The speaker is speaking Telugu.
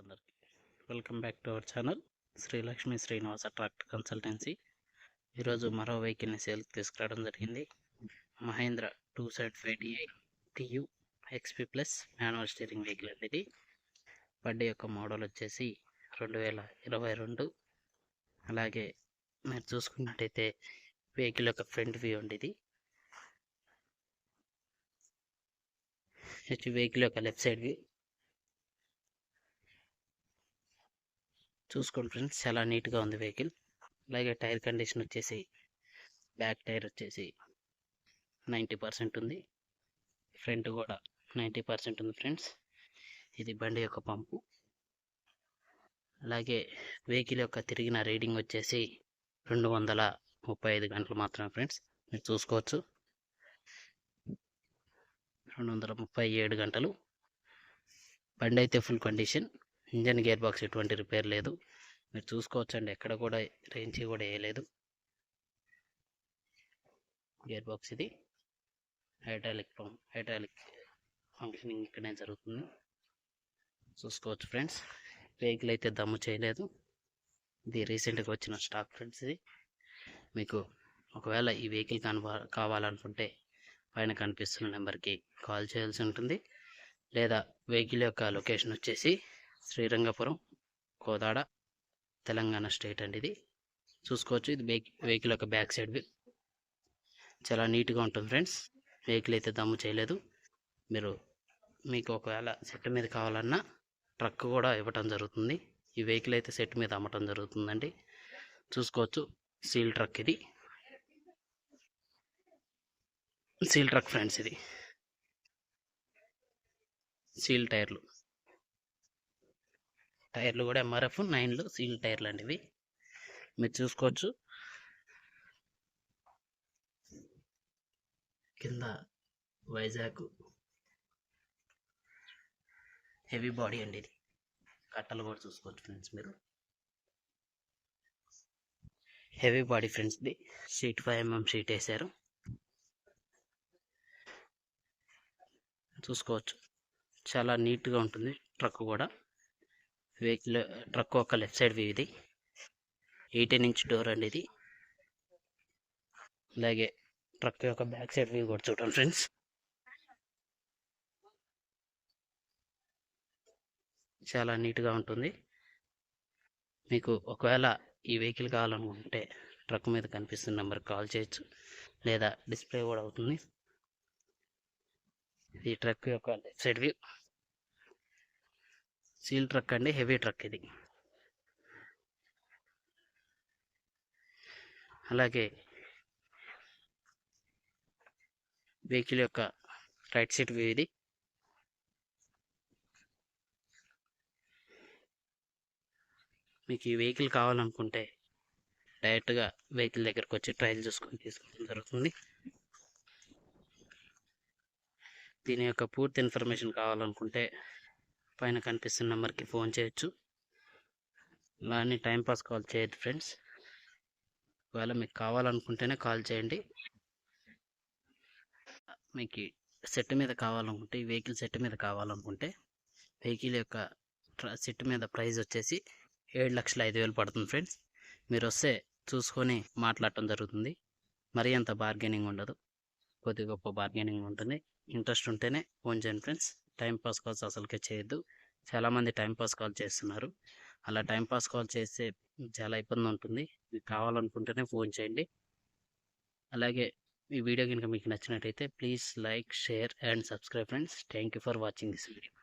అందరికీ. Welcome back to our channel Srilakshmi Srinivasa tractor consultancy. ఈరోజు మరో వెహికల్ని సేల్కి తీసుకురావడం జరిగింది. Mahindra two side five DI TU XP plus manual steering vehicle అండి ఇది. బండి యొక్క మోడల్ వచ్చేసి రెండు వేల ఇరవై రెండు. అలాగే మీరు చూసుకున్నట్టయితే వెహికల్ యొక్క ఫ్రంట్ వ్యూ అండి ఇది. ఇది వెహికల్ యొక్క లెఫ్ట్ సైడ్ వ్యూ చూసుకోండి ఫ్రెండ్స్. చాలా నీట్గా ఉంది వెహికల్. అలాగే టైర్ కండిషన్ వచ్చేసి బ్యాక్ టైర్ వచ్చేసి నైంటీ పర్సెంట్ ఉంది. ఫ్రంట్ కూడా నైంటీ పర్సెంట్ ఉంది ఫ్రెండ్స్. ఇది బండి యొక్క పంపు. అలాగే వెహికల్ యొక్క తిరిగిన రీడింగ్ వచ్చేసి రెండు వందల ముప్పై ఐదు గంటలు మాత్రమే ఫ్రెండ్స్. మీరు చూసుకోవచ్చు. రెండు వందల ముప్పై ఏడు గంటలు. బండి అయితే full condition. Engine gear box ఎటువంటి రిపేర్ లేదు. మీరు చూసుకోవచ్చండి. ఎక్కడ కూడా రేంజ్ కూడా వేయలేదు. గేర్ బాక్స్ ఇది. హైడ్రాలిక్ పంప్ హైడ్రాలిక్ ఫంక్షనింగ్ ఇక్కడే జరుగుతుంది. చూసుకోవచ్చు ఫ్రెండ్స్. వెహికల్ అయితే దమ్ము చేయలేదు. ఇది రీసెంట్గా వచ్చిన స్టాక్ ఫ్రెండ్స్ ఇది. మీకు ఒకవేళ ఈ వెహికల్ కనబ కావాలనుకుంటే పైన కనిపిస్తున్న నెంబర్కి కాల్ చేయాల్సి ఉంటుంది. లేదా వెహికల్ యొక్క లొకేషన్ వచ్చేసి శ్రీరంగపురం కోదాడ తెలంగాణ స్టేట్ అండి ఇది. చూసుకోవచ్చు ఇది వెహికల్ యొక్క బ్యాక్ సైడ్ చాలా నీట్గా ఉంటుంది ఫ్రెండ్స్. వెహికల్ అయితే దమ్ము చేయలేదు. మీరు మీకు ఒకవేళ సెట్ మీద కావాలన్నా ట్రక్ కూడా ఇవ్వటం జరుగుతుంది. ఈ వెహికల్ అయితే సెట్ మీద అమ్మటం జరుగుతుందండి. చూసుకోవచ్చు సీల్ ట్రక్ ఇది. సీల్ ట్రక్ ఫ్రెండ్స్ ఇది. సీల్ టైర్లు. టైర్లు కూడా ఎంఆర్ఎఫ్ నైన్లు సీల్ టైర్లు అండి ఇవి. మీరు చూసుకోవచ్చు. కింద వైజాగ్ హెవీ బాడీ అండి ఇది. కట్టలు కూడా చూసుకోవచ్చు ఫ్రెండ్స్ మీరు. హెవీ బాడీ ఫ్రెండ్స్ ఇది. షీట్ ఫైవ్ ఎంఎం షీట్ వేశారు చూసుకోవచ్చు. చాలా నీట్గా ఉంటుంది ట్రక్ కూడా. వెహికల్ ట్రక్ ఒక లెఫ్ట్ సైడ్ వ్యూ ఇది ఎయిటీన్ ఇంచ్ డోర్ అండి ఇది. అలాగే ట్రక్ యొక్క బ్యాక్ సైడ్ వ్యూ కూడా చూడండి ఫ్రెండ్స్. చాలా నీట్గా ఉంటుంది. మీకు ఒకవేళ ఈ వెహికల్ కావాలనుకుంటే ట్రక్ మీద కనిపిస్తున్న నెంబర్కి కాల్ చేయొచ్చు. లేదా డిస్ప్లే కూడా అవుతుంది. ఈ ట్రక్ యొక్క left side view. Seal truck అండి హెవీ ట్రక్ ఇది. అలాగే వెహికల్ యొక్క రైట్ సీట్ వ్యూ ఇది. మీకు ఈ వెహికల్ కావాలనుకుంటే డైరెక్ట్గా వెహికల్ దగ్గరకు వచ్చి ట్రయల్ చూసుకొని తీసుకోవడం జరుగుతుంది. దీని యొక్క పూర్తి ఇన్ఫర్మేషన్ కావాలనుకుంటే పైన కనిపిస్తున్న నెంబర్కి ఫోన్ చేయొచ్చు. అలానే టైంపాస్ కాల్ చేయొద్దు ఫ్రెండ్స్. ఒకవేళ మీకు కావాలనుకుంటేనే కాల్ చేయండి. మీకు సెట్ మీద కావాలనుకుంటే వెహికల్ సెట్ మీద కావాలనుకుంటే వెహికల్ యొక్క సెట్ మీద ప్రైస్ వచ్చేసి ఏడు లక్షల ఐదు వేలు పడుతుంది ఫ్రెండ్స్. మీరు వస్తే చూసుకొని మాట్లాడటం జరుగుతుంది. మరీ అంత బార్గెనింగ్ ఉండదు. కొద్ది గొప్ప బార్గెనింగ్ ఉంటుంది. ఇంట్రెస్ట్ ఉంటేనే ఫోన్ చేయండి ఫ్రెండ్స్. టైంపాస్ కాల్స్ అసలుకే చేయొద్దు. చాలామంది టైంపాస్ కాల్ చేస్తున్నారు. అలా టైంపాస్ కాల్ చేస్తే చాలా ఇబ్బంది ఉంటుంది. మీకు కావాలనుకుంటేనే ఫోన్ చేయండి. అలాగే ఈ వీడియో కనుక మీకు నచ్చినట్టయితే please like share and subscribe friends. Thank you for watching this video.